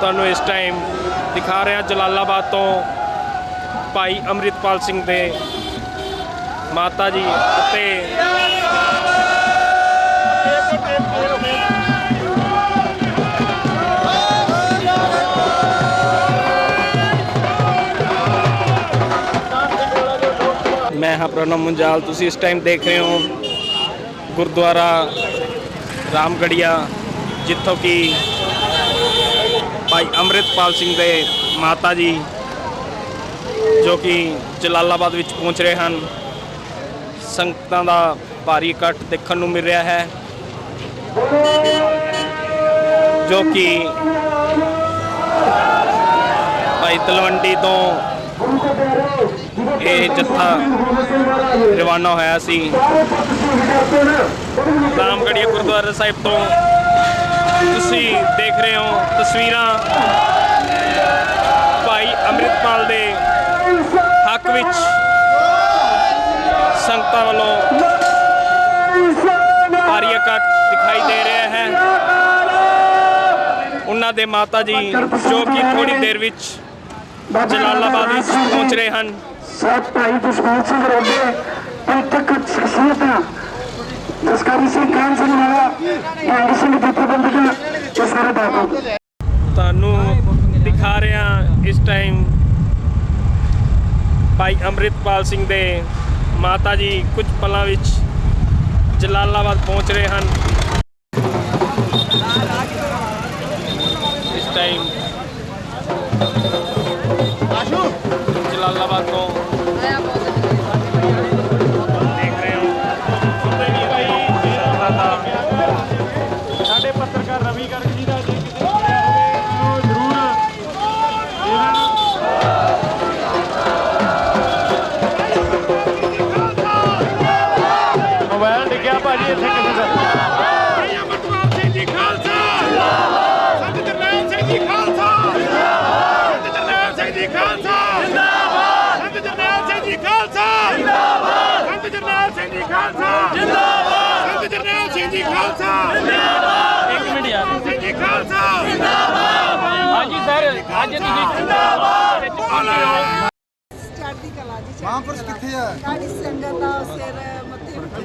ਤੁਹਾਨੂੰ ਇਸ ਟਾਈਮ ਦਿਖਾ ਰਿਹਾ ਜਲਾਲਾਬਾਦ ਤੋਂ ਭਾਈ ਅੰਮ੍ਰਿਤਪਾਲ ਸਿੰਘ ਦੇ ਮਾਤਾ ਜੀ ਅਤੇ ਮੈਂ ਹਾਂ ਪ੍ਰਣਮ ਮੁੰਜਾਲ, ਤੁਸੀਂ ਇਸ ਟਾਈਮ ਦੇਖ ਰਹੇ ਹੋ ਗੁਰਦੁਆਰਾ ਰਾਮਗੜੀਆ, ਜਿੱਥੋਂ ਕਿ ਅੰਮ੍ਰਿਤਪਾਲ ਸਿੰਘ ਦੇ ਮਾਤਾ ਜੀ, ਜੋ ਕਿ ਜਲਾਲਾਬਾਦ ਵਿੱਚ ਪਹੁੰਚ ਰਹੇ ਹਨ। ਸੰਗਤਾਂ ਦਾ ਭਾਰੀ ਇਕੱਠ ਦੇਖਣ ਨੂੰ ਮਿਲ ਰਿਹਾ ਹੈ। ਜੋ ਕਿ ਭਾਈ ਤਲਵੰਡੀ ਤੋਂ ਇਹ ਜੱਥਾ ਰਵਾਨਾ ਹੋਇਆ ਸੀ। ਰਾਮਗੜੀਆ ਗੁਰਦੁਆਰਾ ਸਾਹਿਬ ਤੋਂ ਤੁਸੀਂ ਦੇਖ ਰਹੇ ਹੋ ਤਸਵੀਰਾਂ ਭਾਈ ਅੰਮ੍ਰਿਤਪਾਲ ਦੇ ਹੱਕ ਵਿੱਚ ਸੰਗਤਾਂ ਵੱਲੋਂ ਭਾਰੀ ਇਕੱਠ ਦਿਖਾਈ ਦੇ ਰਿਹਾ ਹੈ। ਉਹਨਾਂ ਦੇ ਮਾਤਾ ਜੀ ਜੋ ਕਿ ਥੋੜੀ ਦੇਰ ਵਿੱਚ ਜਲਾਲਾਬਾਦ ਵਿੱਚ ਪਹੁੰਚ ਰਹੇ ਹਨ। ਸਤ ਭਾਈ ਜਸਪਾਲ ਸਿੰਘ ਰੋਡੇ ਪੰਥਕ ਸ਼ਖਸੀਅਤਾਂ ਜਸਕਾਰੀ ਸਿੰਘ ਕਾਨ ਸਿੰਘ ਵਾਲਾ ਨਿਹੰਗ ਸਿੰਘ ਜਥੇਬੰਦੀਆਂ ਇਹ ਸਾਰੇ ਬਾਬੂ ਤੁਹਾਨੂੰ ਦਿਖਾ ਰਿਹਾ ਇਸ ਟਾਈਮ ਭਾਈ ਅੰਮ੍ਰਿਤਪਾਲ ਸਿੰਘ ਦੇ ਮਾਤਾ ਜੀ ਕੁਝ ਪਲਾਂ ਵਿੱਚ ਜਲਾਲਾਬਾਦ ਪਹੁੰਚ ਰਹੇ ਹਨ। ਸੰਤ ਜਰਨੈਲ ਸਿੰਘ ਜੀ ਖਾਲਸਾ ਜਿੰਦਾਬਾਦ ਇੱਕ ਮਿੰਟ ਯਾਰ ਹਾਂਜੀ ਸਰ ਅੱਜ ਤੁਸੀਂ ਜਿੰਦਾਬਾਦ। ਚੜ੍ਹਦੀ ਕਲਾ ਜੀ ਮਹਾਂਪੁਰਸ਼ ਕਿੱਥੇ ਆ? ਸਾਡੀ ਸੰਗਤ ਦਾ ਸਿਰ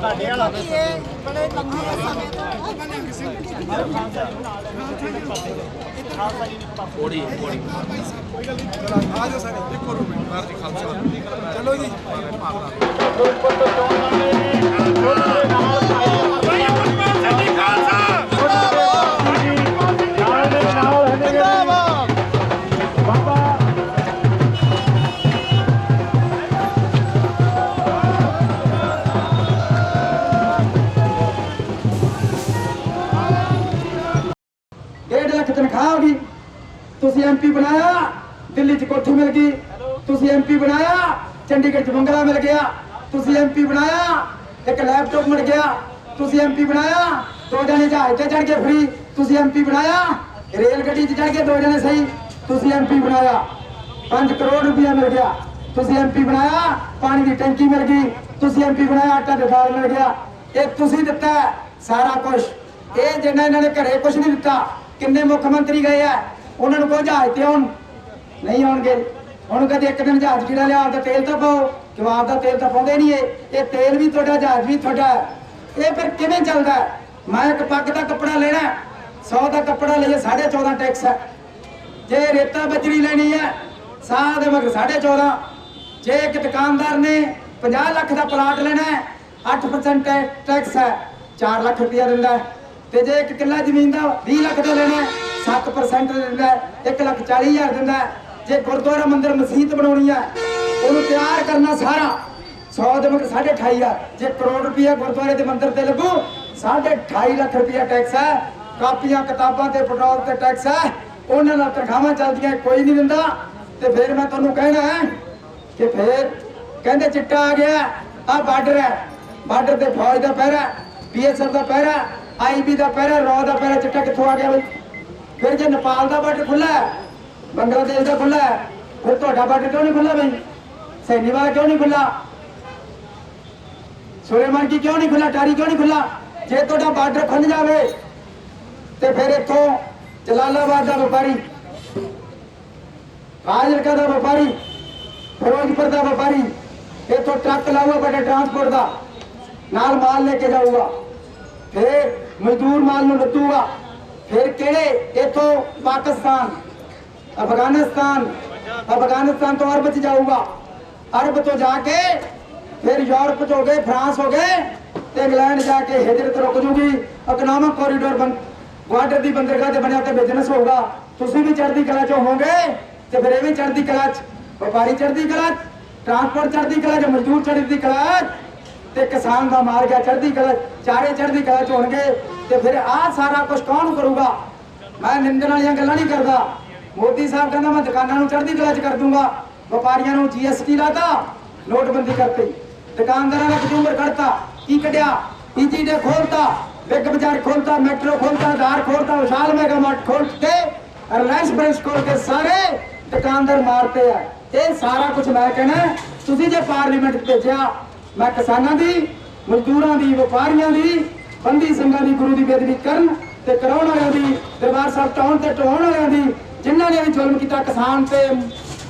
ਸਤਾਉਣਾ ਇੰਨਾ ਬੜਾ ਉਹਨਾਂ ਨੂੰ ਕਹਿਣਾ ਇਹ ਜਿੰਨਾ ਹੀ? ਹੋਣਾ ਪਾਪਾ ਸਾਹਿਬ ਵਾਸਤੇ ਸਾਰਿਆਂ ਨੇ ਜੋਰ ਲਾਉਣਾ ਵਾ ਕਿਉਂਕਿ ਇਹ ਬੜੇ ਲੰਮੇ ਸਮੇਂ ਤੋਂ ਆ ਜਾਓ ਸਾਰੇ ਇੱਕੋ ਵਿੱਚ ਬਾਹਰ ਦੀ ਖਾਲਸਾ ਚਲੋ ਜੀ ਭਾਈ ਅਮਰਪਾਲ ਤੁਸੀਂ ਐਮਪੀ ਬਣਾਇਆ, ਦਿੱਲੀ 'ਚ ਕੋਠੀ ਮਿਲ ਗਈ। ਤੁਸੀਂ ਐਮਪੀ ਬਣਾਇਆ, ਚੰਡੀਗੜ੍ਹ 'ਚ ਬੰਗਲਾ ਮਿਲ ਗਿਆ। ਤੁਸੀਂ ਐਮਪੀ ਬਣਾਇਆ, ਇੱਕ ਲੈਪਟਾਪ ਮਿਲ ਗਿਆ। ਤੁਸੀਂ ਐਮਪੀ ਬਣਾਇਆ, ਦੋ ਜਣੇ ਜਹਾਜ਼ ਤੇ ਚੜ ਕੇ ਫਰੀ ਤੁਸੀਂ ਐਮਪੀ ਬਣਾਇਆ, ਰੇਲ ਗੱਡੀ 'ਚ ਚੜ ਕੇ ਦੋ ਜਣੇ ਸਹੀ। ਤੁਸੀਂ ਐਮਪੀ ਬਣਾਇਆ 5 ਕਰੋੜ ਰੁਪਇਆ ਮਿਲ ਗਿਆ। ਤੁਸੀਂ ਐਮਪੀ ਬਣਾਇਆ, ਪਾਣੀ ਦੀ ਟੈਂਕੀ ਮਿਲ ਗਈ। ਤੁਸੀਂ ਐਮਪੀ ਬਣਾਇਆ, ਆਟਾ ਤੇ ਦਾਲ ਮਿਲ ਗਿਆ। ਇਹ ਤੁਸੀਂ ਦਿੱਤਾ ਸਾਰਾ ਕੁਝ ਇਹ ਜਿੰਨਾ ਇਹਨਾਂ ਨੇ ਘਰੇ ਕੁਝ ਨਹੀਂ ਦਿੱਤਾ, ਕਿੰਨੇ ਮੁੱਖ ਮੰਤਰੀ ਗਏ ਆ ਉਹਨਾਂ ਨੂੰ ਕੋਈ ਜਹਾਜ਼ ਤੇ ਆਉਣ। ਨਹੀਂ ਆਉਣਗੇ। ਹੁਣ ਕਦੇ ਇੱਕ ਦਿਨ ਜਹਾਜ਼ ਕਿਹੜਾ ਲਿਆ, ਆਪਦਾ ਤੇਲ ਤਾਂ ਪਾਓ। ਜਵਾਬ ਦਾ ਤੇਲ ਤਾਂ ਪਾਉਂਦੇ ਨਹੀਂ ਇਹ। ਇਹ ਤੇਲ ਵੀ ਤੁਹਾਡਾ, ਜਹਾਜ਼ ਵੀ ਤੁਹਾਡਾ। ਇਹ ਫਿਰ ਕਿਵੇਂ ਚੱਲਦਾ? ਮੈਂ ਇੱਕ ਪੱਗ ਦਾ ਕੱਪੜਾ ਲੈਣਾ। 100 ਦਾ ਕੱਪੜਾ ਲਈਏ 14.5 ਟੈਕਸ ਹੈ। ਜੇ ਰੇਤਾ ਬਜਰੀ ਲੈਣੀ ਹੈ, ਸਾਹ ਦੇ ਮਗਰ 14.5 ਜੇ ਇੱਕ ਦੁਕਾਨਦਾਰ ਨੇ 50 ਲੱਖ ਦਾ ਪਲਾਟ ਲੈਣਾ ਹੈ 8% ਟੈਕਸ ਹੈ। 4 ਲੱਖ ਰੁਪਇਆ ਦਿੰਦਾ ਤੇ ਜੇ ਇੱਕ ਕਿੱਲਾ ਜ਼ਮੀਨ ਦਾ 20 ਲੱਖ ਦਾ ਲੈਣਾ 7% ਦਿੰਦਾ ਹੈ 1 ਲੱਖ 40 ਹਜ਼ਾਰ ਦਿੰਦਾ ਜੇ ਗੁਰਦੁਆਰਾ ਮੰਦਿਰ ਮਸਜਿਦ ਬਣਾਉਣੀ ਹੈ, ਉਹਨੂੰ ਤਿਆਰ ਕਰਨਾ ਸਾਰਾ। 100 ਦੇ ਮਗਰ 2.5 ਜੇ ਕਰੋੜ ਰੁਪਇਆ ਗੁਰਦੁਆਰੇ ਦੇ ਮੰਦਿਰ ਤੇ ਲੱਗੂ 2.5 ਲੱਖ ਰੁਪਇਆ ਟੈਕਸ ਹੈ। ਕਾਪੀਆਂ, ਕਿਤਾਬਾਂ ਤੇ ਪੈਟਰੋਲ ਤੇ ਟੈਕਸ ਹੈ। ਉਹਨਾਂ ਨਾਲ ਤਨਖਾਹਾਂ ਚੱਲਦੀਆਂ, ਕੋਈ ਨਹੀਂ ਦਿੰਦਾ। ਤੇ ਫਿਰ ਮੈਂ ਤੁਹਾਨੂੰ ਕਹਿਣਾ ਹੈ ਕਿ ਫਿਰ ਕਹਿੰਦੇ ਚਿੱਟਾ ਆ ਗਿਆ ਆ ਬਾਰਡਰ ਹੈ। ਬਾਰਡਰ ਤੇ ਫੌਜ ਦਾ ਪਹਿਰਾ ਬੀਐਸਐਫ ਦਾ ਪਹਿਰਾ ਆਈਬੀ ਦਾ ਪਹਿਰਾ, ਰੌ ਦਾ ਪਹਿਰਾ, ਚਿੱਟਾ ਕਿੱਥੋਂ ਆ ਗਿਆ ਬਈ? ਫਿਰ ਜੇ ਨੇਪਾਲ ਦਾ ਬਾਰਡਰ ਖੁੱਲਾ ਹੈ, ਬੰਗਲਾਦੇਸ਼ ਦਾ ਖੁੱਲਾ ਹੈ, ਫਿਰ ਤੁਹਾਡਾ ਬਾਰਡਰ ਕਿਉਂ ਨਹੀਂ ਖੁੱਲਾ ਬਈ? ਸੈਨੀ ਕਿਉਂ ਨਹੀਂ ਖੁੱਲਾ ਸੁਲੇਮਾਨ ਕੀ ਕਿਉਂ ਨਹੀਂ ਖੁੱਲਾ ਟਾਰੀ ਕਿਉਂ ਨਹੀਂ ਖੁੱਲਾ ਜੇ ਤੁਹਾਡਾ ਬਾਰਡਰ ਖੁੱਲ ਜਾਵੇ, ਤੇ ਫਿਰ ਇੱਥੋਂ ਜਲਾਲਾਬਾਦ ਦਾ ਵਪਾਰੀ, ਫਾਜ਼ਿਲਕਾ ਦਾ ਵਪਾਰੀ, ਫਿਰੋਜ਼ਪੁਰ ਦਾ ਵਪਾਰੀ, ਇੱਥੋਂ ਟਰੱਕ ਲਾਊਗਾ ਬੜੇ ਟਰਾਂਸਪੋਰਟ ਦਾ, ਨਾਲ ਮਾਲ ਲੈ ਕੇ ਜਾਊਗਾ ਫਿਰ ਮਜ਼ਦੂਰ ਮਾਲ ਨੂੰ ਲੱਦੂਗਾ। ਫਿਰ ਕਿਹੜੇ? ਇੱਥੋਂ ਪਾਕਿਸਤਾਨ, ਅਫਗਾਨਿਸਤਾਨ ਅਫਗਾਨਿਸਤਾਨ ਤੋਂ ਅਰਬ ਚ ਜਾਊਗਾ। ਅਰਬ ਤੋਂ ਜਾ ਕੇ ਫਿਰ ਯੂਰਪ ਚ ਹੋ ਗਏ, ਫਰਾਂਸ ਹੋ ਗਏ ਤੇ ਇੰਗਲੈਂਡ ਜਾ ਕੇ ਹਿਜਰਤ ਰੁਕ ਜੂਗੀ। ਇਕਨੋਮਿਕ ਕੋਰੀਡੋਰ ਬਣ ਬਾਰਡਰ ਦੀ ਬੰਦਰਗਾਹ ਤੇ ਬਣਿਆ ਤੇ ਬਿਜ਼ਨਸ ਹੋਊਗਾ। ਤੁਸੀਂ ਵੀ ਚੜ੍ਹਦੀ ਕਲਾ ਚ ਹੋਵੋਗੇ ਤੇ ਫਿਰ ਇਹ ਵੀ ਚੜ੍ਹਦੀ ਕਲਾ ਚ। ਵਪਾਰੀ ਚੜ੍ਹਦੀ ਕਲਾ ਟਰਾਂਸਪੋਰਟ ਚੜ੍ਹਦੀ ਕਲਾ ਚ, ਮਜ਼ਦੂਰ ਚੜ੍ਹਦੀ ਕਲਾ ਤੇ ਕਿਸਾਨ ਦਾ ਮਾਰ ਗਿਆ ਚੜ੍ਹਦੀ ਕਲਾ ਚਾਰੇ ਚੜ੍ਹਦੀ ਕਲਾ ਚ ਹੋਣਗੇ। ਤੇ ਫਿਰ ਆਹ ਸਾਰਾ ਕੁਝ ਕੌਣ ਕਰੂਗਾ? ਮੈਂ ਨਿੰਦਣ ਵਾਲੀਆਂ ਗੱਲਾਂ ਨਹੀਂ ਕਰਦਾ। ਮੋਦੀ ਸਾਹਿਬ ਕਹਿੰਦਾ, ਮੈਂ ਦੁਕਾਨਾਂ ਨੂੰ ਚੜ੍ਹਦੀ ਕਲਾ ਚ ਕਰ ਦੂੰਗਾ। ਵਪਾਰੀਆਂ ਨੂੰ ਜੀਐਸਟੀ ਲਾਤਾ, ਨੋਟਬੰਦੀ ਕਰਤੀ। ਦੁਕਾਨਦਾਰਾਂ ਦਾ ਕੰਜ਼ੂਮਰ ਕਰਤਾ ਕੀ ਕੱਢਿਆ? ਈਜੀ ਡੇ ਖੋਲਤਾ ਬਿੱਗ ਬਾਜ਼ਾਰ ਖੋਲਤਾ ਮੈਟਰੋ ਖੋਲਤਾ ਆਧਾਰ ਖੋਲਤਾ, ਵਿਸ਼ਾਲ ਮੈਗਾ ਮਾਰਟ ਖੋਲ ਕੇ ਰਿਲਾਇੰਸ ਬ੍ਰਾਂਚ ਖੋਲ ਕੇ ਸਾਰੇ ਦੁਕਾਨਦਾਰ ਮਾਰਤੇ ਆ। ਇਹ ਸਾਰਾ ਕੁਝ ਮੈਂ ਕਹਿਣਾ ਤੁਸੀਂ ਜੇ ਪਾਰਲੀਮੈਂਟ ਭੇਜਿਆ, ਮੈਂ ਕਿਸਾਨਾਂ ਦੀ, ਮਜ਼ਦੂਰਾਂ ਦੀ, ਵਪਾਰੀਆਂ ਦੀ ਬੰਦੀ ਸਿੰਘਾਂ ਦੀ, ਗੁਰੂ ਦੀ ਬੇਦਬੀ ਕਰਨ ਤੇ ਕਰਾਉਣ ਵਾਲਿਆਂ ਦੀ, ਦਰਬਾਰ ਸਾਹਿਬ ਟਾਉਣ ਤੇ ਟਾਉਣ ਵਾਲਿਆਂ ਦੀ, ਜਿਨ੍ਹਾਂ ਨੇ ਵੀ ਜ਼ੁਲਮ ਕੀਤਾ, ਕਿਸਾਨ ਤੇ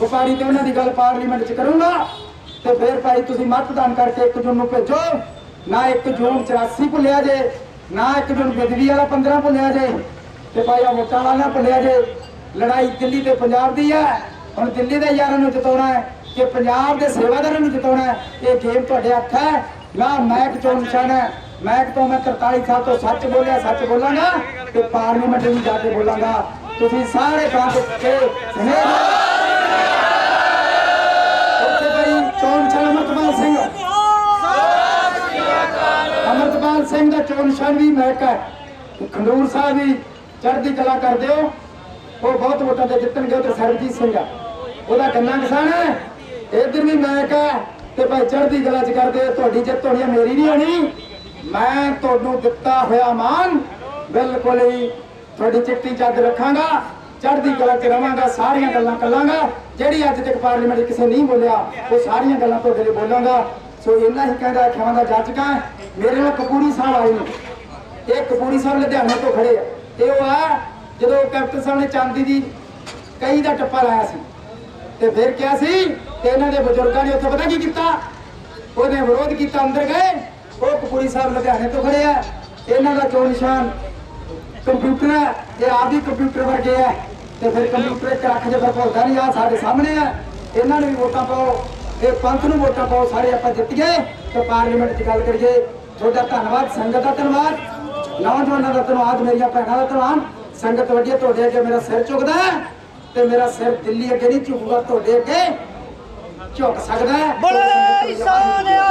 ਵਪਾਰੀ ਤੇ ਉਹਨਾਂ ਦੀ ਗੱਲ ਪਾਰਲੀਮੈਂਟ 'ਚ ਕਰੂੰਗਾ। ਤੇ ਫਿਰ ਭਾਈ ਤੁਸੀਂ ਮਤਦਾਨ ਕਰਕੇ 1 ਜੂਨ ਨੂੰ ਭੇਜੋ। ਨਾ 1 ਜੂਨ 84 ਭੁੱਲਿਆ ਜੇ, ਨਾ 1 ਜੂਨ ਬਦਵੀ ਵਾਲਾ 15 ਭੁੱਲਿਆ ਜੇ। ਤੇ ਭਾਈ ਆ ਵੋਟਾਂ ਵਾਲਾ ਨਾ ਭੁੱਲਿਆ ਜੇ। ਲੜਾਈ ਦਿੱਲੀ ਤੇ ਪੰਜਾਬ ਦੀ ਹੈ। ਹੁਣ ਦਿੱਲੀ ਦੇ ਯਾਰਾਂ ਨੂੰ ਜਿਤਾਉਣਾ ਹੈ ਕਿ ਪੰਜਾਬ ਦੇ ਸੇਵਾਦਾਰਾਂ ਨੂੰ ਜਿਤਾਉਣਾ ਹੈ। ਇਹ ਗੇਮ ਤੁਹਾਡੇ ਹੱਥ ਹੈ। ਨਾ ਮੈਕ ਚੋਣ ਨਿਸ਼ਾਨ ਹੈ। ਮੈਕ ਤੋਂ ਮੈਂ 43 ਸਾਲ ਤੋਂ ਸੱਚ ਬੋਲਿਆ ਸੱਚ ਬੋਲਾਂਗਾ ਤੇ ਪਾਰਲੀਮੈਂਟ ਵੀ ਜਾ ਕੇ ਬੋਲਾਂਗਾ। ਤੁਸੀਂ ਸਾਰੇ ਬੰਦ ਕੇ ਉੱਥੇ ਬਈ ਚੋਣ ਨਿਸ਼ਾਨ ਸਿੰਘ। ਅਮਰਤਪਾਲ ਸਿੰਘ ਦਾ ਚੋਣ ਨਿਸ਼ਾਨ ਵੀ ਮੈਕ ਹੈ। ਤੇ ਖੰਡੂਰ ਸਾਹਿਬ ਵੀ ਚੜ੍ਹਦੀ ਕਲਾ ਕਰਦੇ ਹੋ। ਉਹ ਬਹੁਤ ਵੋਟਾਂ ਤੇ ਜਿੱਤਣਗੇ ਤੇ ਸਰਬਜੀਤ ਸਿੰਘ ਆ। ਉਹਦਾ ਗੰਨਾ ਕਿਸਾਨ ਹੈ। ਇਧਰ ਵੀ ਮੈਕ ਹੈ ਤੇ ਭਾਈ ਚੜ੍ਹਦੀ ਕਲਾ ਚ ਕਰਦੇ ਹੋ, ਤੁਹਾਡੀ ਜਿੱਤ ਹੋਣੀ ਹੈ ਮੇਰੀ ਨਹੀਂ ਹੋਣੀ। ਮੈਂ ਤੁਹਾਨੂੰ ਦਿੱਤਾ ਹੋਇਆ ਮਾਨ। ਬਿਲਕੁਲ ਹੀ ਤੁਹਾਡੀ ਚਿੱਟੀ ਚੱਦ ਰੱਖਾਂਗਾ, ਚੜ੍ਹਦੀ ਕਲਾ ਚ ਰਵਾਂਗਾ, ਸਾਰੀਆਂ ਗੱਲਾਂ ਕਰਾਂਗਾ। ਜਿਹੜੀ ਅੱਜ ਤੱਕ ਪਾਰਲੀਮੈਂਟ ਕਿਸੇ ਨਹੀਂ ਬੋਲਿਆ, ਉਹ ਸਾਰੀਆਂ ਗੱਲਾਂ ਤੁਹਾਡੇ ਲਈ ਬੋਲਾਂਗਾ। ਸੋ ਇੰਨਾ ਹੀ ਕਹਿੰਦਾ ਖਿਆਵਾਂ ਦਾ ਜਾਚਕਾ ਮੇਰੇ ਨਾਲ ਕਪੂਰੀ ਸਾਹਿਬ ਆਏ ਨੇ। ਇਹ ਕਪੂਰੀ ਸਾਹਿਬ ਲੁਧਿਆਣੇ ਤੋਂ ਖੜੇ ਆ। ਇਹ ਉਹ ਆ, ਜਦੋਂ ਕੈਪਟਨ ਸਾਹਿਬ ਨੇ ਚਾਂਦੀ ਦੀ ਕਈ ਦਾ ਟੱਪਾ ਲਾਇਆ ਸੀ, ਤੇ ਫਿਰ ਕਿਹਾ ਸੀ ਤੇ ਇਹਨਾਂ ਦੇ ਬਜ਼ੁਰਗਾਂ ਨੇ ਉੱਥੇ ਪਤਾ ਕੀ ਕੀਤਾ? ਉਹਨੇ ਵਿਰੋਧ ਕੀਤਾ, ਅੰਦਰ ਗਏ। ਉਹ ਕਪੂਰੀ ਸਾਹਿਬ ਲੁਧਿਆਣੇ ਤੋਂ ਖੜੇ ਆ। ਇਹਨਾਂ ਦਾ ਚੋਣ ਨਿਸ਼ਾਨ? ਕੰਪਿਊਟਰ ਹੈ ਇਹ ਵੀ ਕੰਪਿਊਟਰ ਵਰਗੇ ਹੈ ਤੇ ਫਿਰ ਕੰਪਿਊਟਰ ਇੱਕ ਅੱਖ ਜੇ ਫਿਰ ਭੁੱਲਦਾ ਨਹੀਂ ਆ ਸਾਡੇ ਸਾਹਮਣੇ ਹੈ ਇਹਨਾਂ ਨੂੰ ਵੀ ਵੋਟਾਂ ਪਾਓ। ਇਹ ਪੰਥ ਨੂੰ ਵੋਟਾਂ ਪਾਓ ਸਾਰੇ ਆਪਾਂ ਜਿੱਤ ਗਏ। ਤੇ ਪਾਰਲੀਮੈਂਟ 'ਚ ਗੱਲ ਕਰੀਏ ਤੁਹਾਡਾ ਧੰਨਵਾਦ ਸੰਗਤ ਦਾ ਧੰਨਵਾਦ। ਨੌਜਵਾਨਾਂ ਦਾ ਧੰਨਵਾਦ ਮੇਰੀਆਂ ਭੈਣਾਂ ਦਾ ਧੰਨਵਾਦ। ਸੰਗਤ ਵੱਡੀ ਤੁਹਾਡੇ ਅੱਗੇ ਮੇਰਾ ਸਿਰ ਝੁਕਦਾ ਤੇ ਮੇਰਾ ਸਿਰ ਦਿੱਲੀ ਅੱਗੇ ਨਹੀਂ ਝੁਕੂਗਾ ਤੁਹਾਡੇ ਅੱਗੇ ਝੁਕ ਸਕਦਾ ਬੋਲੇ ਸੋਨਿਆ